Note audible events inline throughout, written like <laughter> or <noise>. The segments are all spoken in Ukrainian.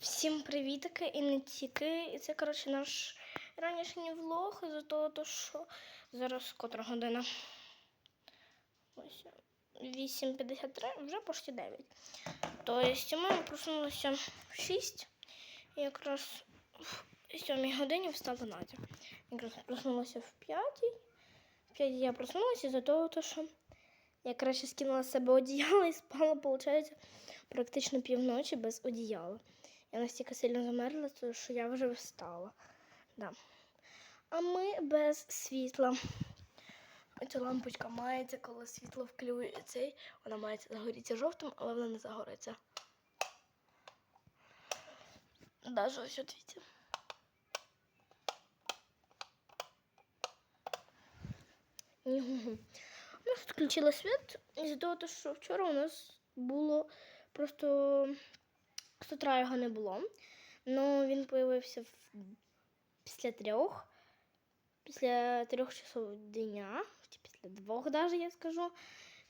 Всім привітки і не тільки. І це, коротше, наш ранішній влог із-за того, то, що зараз котра година. Ось 8.53, вже почти 9. Тобто ми проснулися в 6 і якраз в 7 годині встала Надя. Якраз проснулася в 5. В 5 я проснулася із-за того, то, що я краще скинула з себе одіяло і спала, виходить, практично півночі без одіяла. Я настільки сильно замерзла, що я вже встала. Да. А ми без світла. Ця лампочка мається, коли світло включиться. Вона мається загоріться жовтим, але вона не загориться. Даже ось от. Ні. У нас відключили світ із-за того, що вчора у нас було просто з утра його не було. Ну він появився в... після трьох, після трьох часов дня, чи після двох навіть я скажу.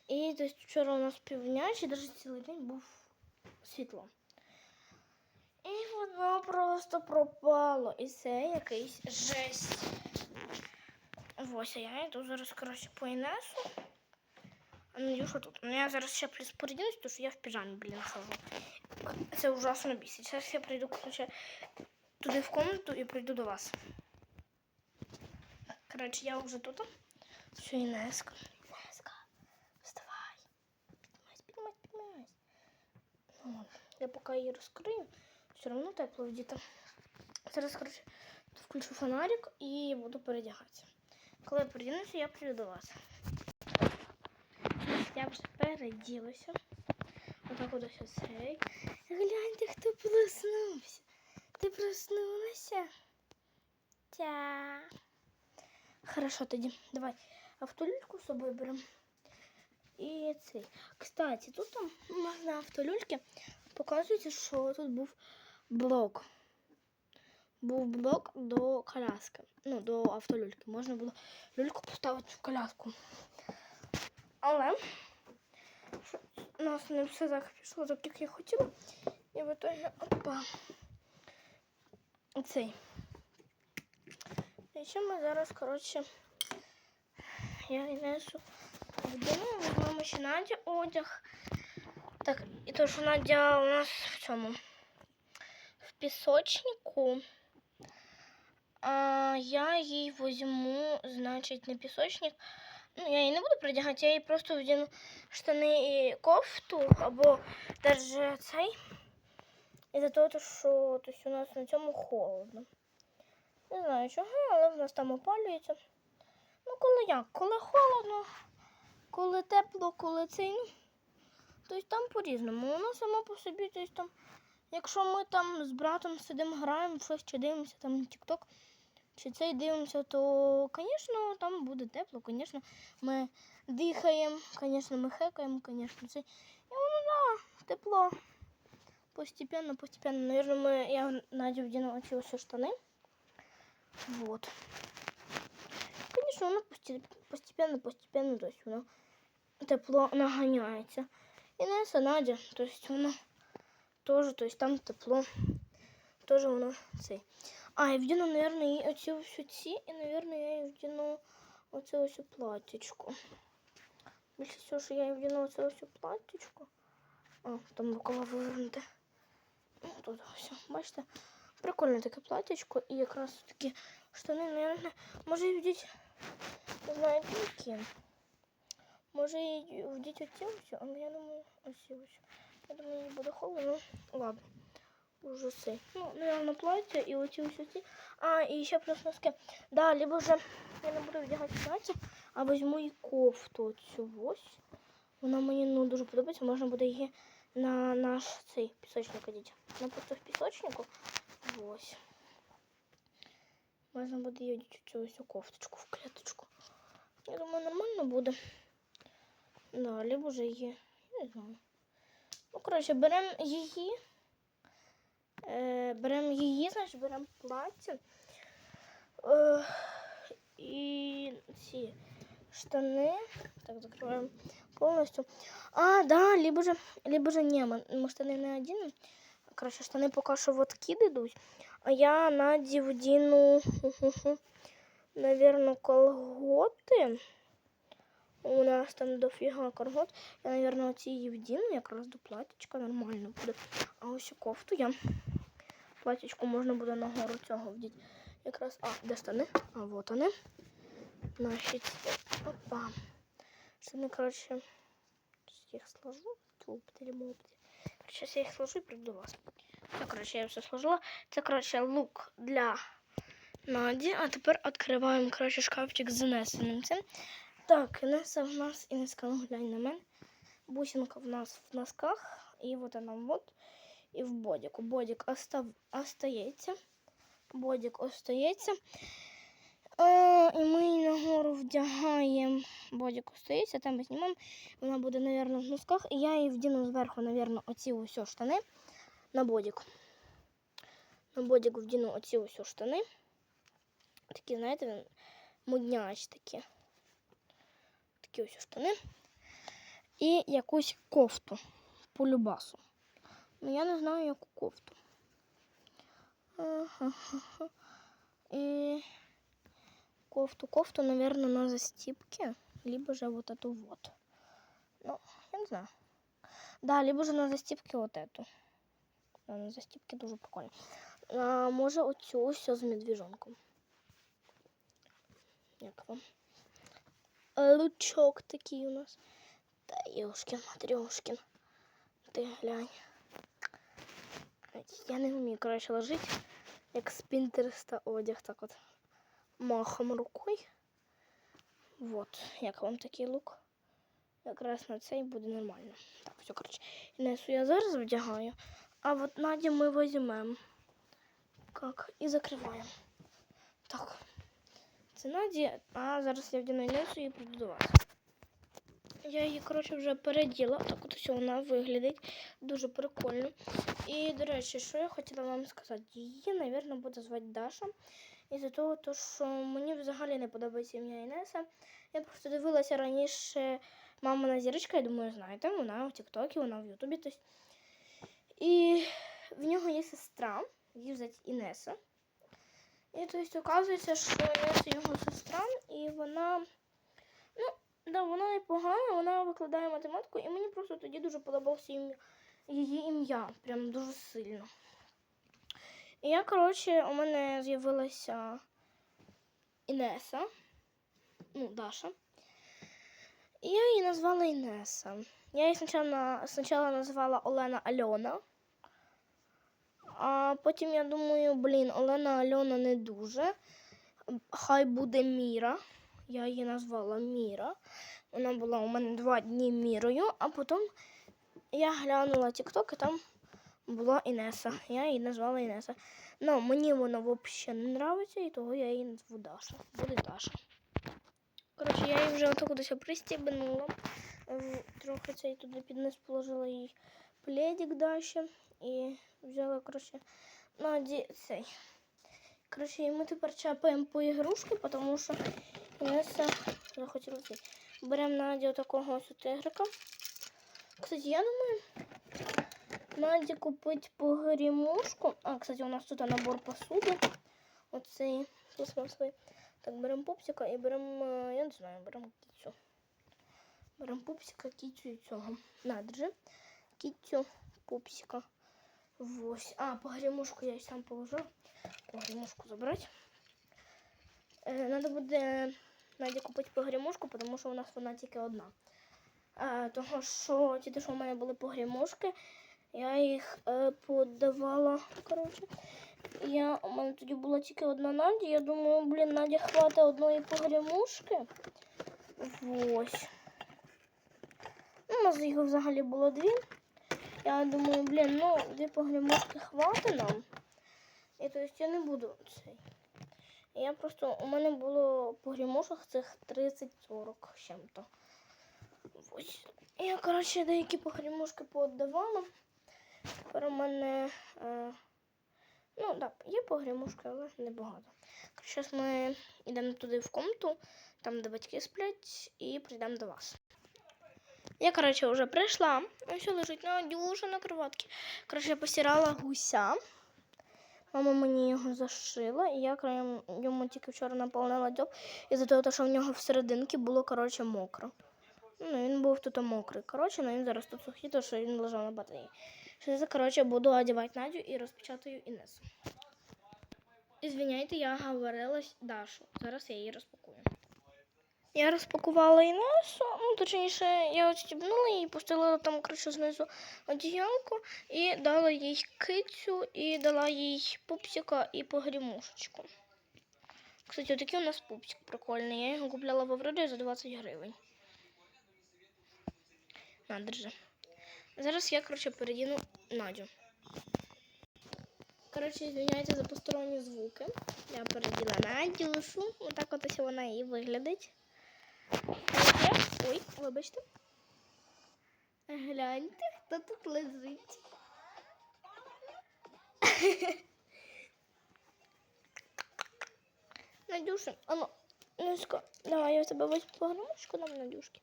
І тобто, вчора у нас півдня, чи навіть цілий день був світло. І воно просто пропало. І це якийсь жесть. Ось, я йду зараз, коротше, по Інесу. Ну, що тут? Ну, я зараз ще плюс передінусь, тому що я в піжамі, блін, хожу. Це ужасно бісить. Зараз я прийду, коротше, туди в комнату і прийду до вас. Коротше, я вже тут. Все, Інеска. Інеска, вставай. Піднімайся, піднімайся, піднімайся. Ну, от. Я поки її розкрию, все одно тепло вдіти. Зараз, коротше, включу фонарик і буду передягатися. Коли я передінуся, я прийду до вас. Я вже переділася. Отак от ось цей. Гляньте, хто проснувся. Ти проснулася? Тя. Хорошо тоді. Давай автолюльку з собою беремо. І цей. Кстати, тут на автолюльки показується, що тут був блок. Був блок до коляски. Ну, до автолюльки. Можна було люльку поставити в коляску. Але у нас не все так пішло, так як я хотіла. І в итоге опа. Цей. І ще ми зараз, коротше, я Інесу вдіну, візьмемо ще Наді одяг. Так, і то, що Надя у нас в цьому в пісочнику. А я їй візьму, значить, не пісочник. Ну, я її не буду придягати, я їй просто вдіну штани і кофту, або навіть цей. Із-за того, що тобто, у нас на цьому холодно. Не знаю чого, але в нас там опалюється. Ну, коли як? Коли холодно, коли тепло, коли цей. Ну, тобто там по-різному. Воно само по собі, тобто там, якщо ми там з братом сидимо, граємо, щось чи дивимося там тік-ток, чи цей дивимося, то, звісно, там буде тепло, звісно, ми дихаємо, звісно, ми хекаємо, звісно, це. І воно, да, тепло. Постепенно, постепенно. Наверное, мы, я вдіну оці ось штани. Вот. Конечно, воно постепенно, постепенно, то есть воно тепло наганяється. І Неса Надя, то есть воно теж, то есть там тепло, теж воно цей. А, я вдіну, їй оці ось ці, і, наверное, я вдіну оце ось платтячко. Більше всього, що я вдіну оце ось платтячко. А, там рукава вивернути. Ну, тут все, бачите, прикольне таке платячко і якраз такі штани, наверное, може і вдіть, не знаю, які. Може і вдіть оці ось, але я думаю, ось ось. Я думаю, їй буде холодно. Ладно. Уже все. Ну, наверное, плаття і оці ось оці. А, і ще плюс носки. Да, либо вже я не буду вдягати плаття, а візьму і кофту цю ось. Вона мені ну, дуже подобається, можна буде її на наш цей пісочник одіть. Ну, просто в пісочнику. Ось. Можна буде її одіти цю ось кофточку в клеточку. Я думаю, нормально буде. Да, либо вже її, я не знаю. Ну, коротше, беремо її. Е, беремо її, значить беремо плаття. Е, і ці штани. Так, закриваємо повністю. А, да, либо же, либо же не, мы, мы штаны не оденем, коротше, штани поки що в откид ідуть, а я Наді вдіну, навірно, колготи. У нас там дофіга колгот. Я, навірно, оці її вдіну, якраз до платічка нормально буде. Ось кофту я. Платічку можна буде нагору цього вдіти. Якраз, а, де штани? А, вот вони. Наші. Опа. Штани, коротше, я їх сложу. Тупти-мопти. Зараз я їх сложу і прийду до вас. Все, коротше, я все сложила. Це, коротше, лук для Наді. А тепер відкриваємо, коротше, шкафчик з Інесиним цим. Так, Інеса в нас, Інеска, ну глянь на мене. Бусинка в нас в носках. І вот она вот. І в бодіку. Бодік остав... остається. Бодік остається. А, і ми її нагору вдягаємо. Бодік остається, там ми знімаємо. Вона буде, мабуть, в носках. І я її вдіну зверху, мабуть, оці ось штани на бодік. На бодік вдіну оці ось штани. Такі, знаєте, мудняч такі. Такі ось штани. І якусь кофту по любасу. Ну, я не знаю, яку кофту. Ага. І кофту, кофту, наверное, на застіпки, либо же вот эту вот. Ну, я не знаю. Да, либо же на застіпки вот эту. Да, на застіпки дуже прикольно. А, може оцю ось з медвіжонком. Як вам? А, Лучок такий у нас. Та Ёшкин, Матрёшкин. Ти глянь. Я не вмію, коротше, ложити, як з Пінтереста одяг, так от махом рукою. Вот, як вам такий лук. Якраз на цей буде нормально. Так, все, коротше. Інесу я зараз вдягаю, а от Надю ми візьмемо. Как? І закриваємо. Так. Це Наді, а зараз я вдягну Інесу і прийду до вас. Я її, коротше, вже переділа. Так от ось вона виглядить дуже прикольно. І, до речі, що я хотіла вам сказати? Її, мабуть, буде звати Даша. Із-за того, то, що мені взагалі не подобається ім'я Інеса. Я просто дивилася раніше мамина зірочка, я думаю, знаєте, вона в Тіктокі, вона в Ютубі. І в нього є сестра, її звати Інеса. І тобто, оказується, що Інеса його сестра, і вона. Да, вона непогана, вона викладає математику, і мені просто тоді дуже подобався її ім'я, прям дуже сильно. І я, коротше, у мене з'явилася Інеса, ну, Даша. І я її назвала Інеса. Я її спочатку, спочатку назвала Олена Альона. А потім я думаю, блін, Олена Альона не дуже. Хай буде Міра. Я її назвала Міра. Вона була у мене два дні Мірою, а потім я глянула TikTok і там була Інеса. Я її назвала Інеса. Ну, мені вона взагалі не подобається, і того я її назву Даша. Буде Даша. Коротше, я її вже отак кудись пристібнула. Трохи цей туди під низ положила їй пледик Даші. І взяла, коротше, Наді цей. Коротше, і ми тепер чапаємо по ігрушки, тому що Інеса захотіла цей. Беремо Наді такого ось тигрика. Кстати, я думаю, Наді купить погрімушку. А, кстати, у нас тут набор посуди. Оцей пластмасовий. Так, беремо пупсика і беремо, е, я не знаю, беремо кіцю. Беремо пупсика, кіцю і цього. На, держи. Кіцю, пупсика. Ось. А, погрімушку я й сам положила. Погрімушку забрати. Е, Надо буде Наді купити погрімушку, тому що у нас вона тільки одна. Е, того, що ті, що в мене були погрімушки, я їх е, подавала. Коротше. Я, у мене тоді була тільки одна Надя. Я думаю, блін, Наді хватить одної погрімушки. Ось. Ну, у нас їх взагалі було дві. Я думаю, блін, ну, дві погрімушки хватить нам. І то есть я не буду цей. Я просто, у мене було по грімушах цих 30-40 з чим-то. Ось. Я, коротше, деякі погрімушки пооддавала. Тепер у мене. Е, ну, так, є погрімушки, але небагато. Зараз ми йдемо туди в комнату, там, де батьки сплять, і прийдемо до вас. Я, короче, уже прийшла. Все лежить Надюша на кроватці. Короче, я постирала гуся. Мама мені його зашила, і я краєм йому тільки вчора наповнила дьоб, і за того, що в нього всерединки було, коротше мокро. Ну, він був тут мокрий. Коротше, ну він зараз тут сухий, тому що він лежав на батареї. Зараз, коротше, буду одягати Надю і розпечатаю Інесу. Ізвиняйте, я говорила Дашу. Зараз я її розпакую. Я розпакувала Інесу, ну точніше, я відстібнула її, пустила там, коротше, знизу одіялку і дала їй кицю, і дала їй пупсика і погрімушечку. Кстати, отакий у нас пупсик прикольний. Я його купляла в Аврорі за 20 гривень. На, держи. Зараз я, коротше, передіну Надю. Коротше, извиняйте за посторонні звуки. Я переділа Надюшу. Отак от ось вона і виглядить. Таке. Ой, вибачте. Гляньте, хто тут лежить. <laughs> Надюша, ану, Низко, давай я тебе возьму погромочку нам Надюшки.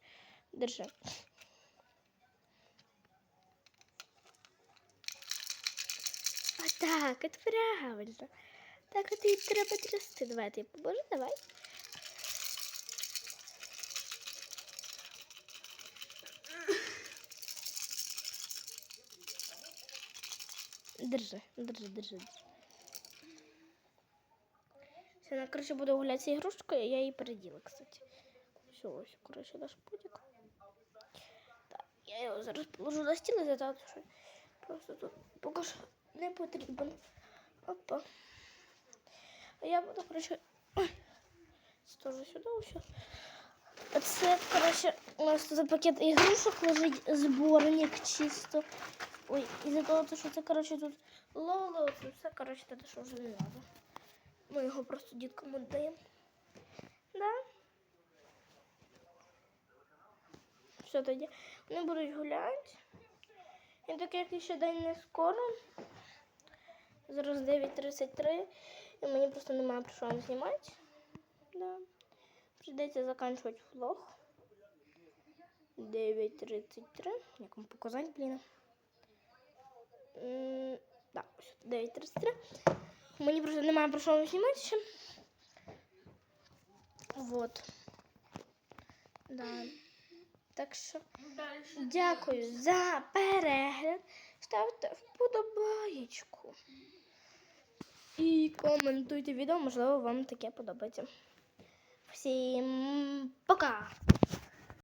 Держи. А так, это правильно. Так от і треба трясти. Давай, ти поможи, давай. Держи, держи, держи. Все, вона, короче, буде гуляти з ігрушкою, я її переділа, кстати. Все, ось, короче, наш путик. Так, я його зараз положу на стіл задав, що просто тут поки що не потрібен. Опа. А я буду, короче, це сюди все. Це, короче, у нас тут пакет ігрушок лежить зборник чисто. Ой, із-за того, що це, короче, тут лоло, це все, короче, те, що вже не треба. Ми його просто діткам віддаємо. Да? Все тоді. Вони будуть гуляти. І так як ще день не скоро. Зараз 9.33. І мені просто немає про що вам знімати. Да. Прийдеться закінчувати влог. 9.33. Як вам показати, блін? Ось 9.33. Мені просто немає про що знімати ще. Вот. Да. Так що дякую за перегляд. Ставте вподобаєчку. І коментуйте відео, можливо, вам таке подобається. Всім пока!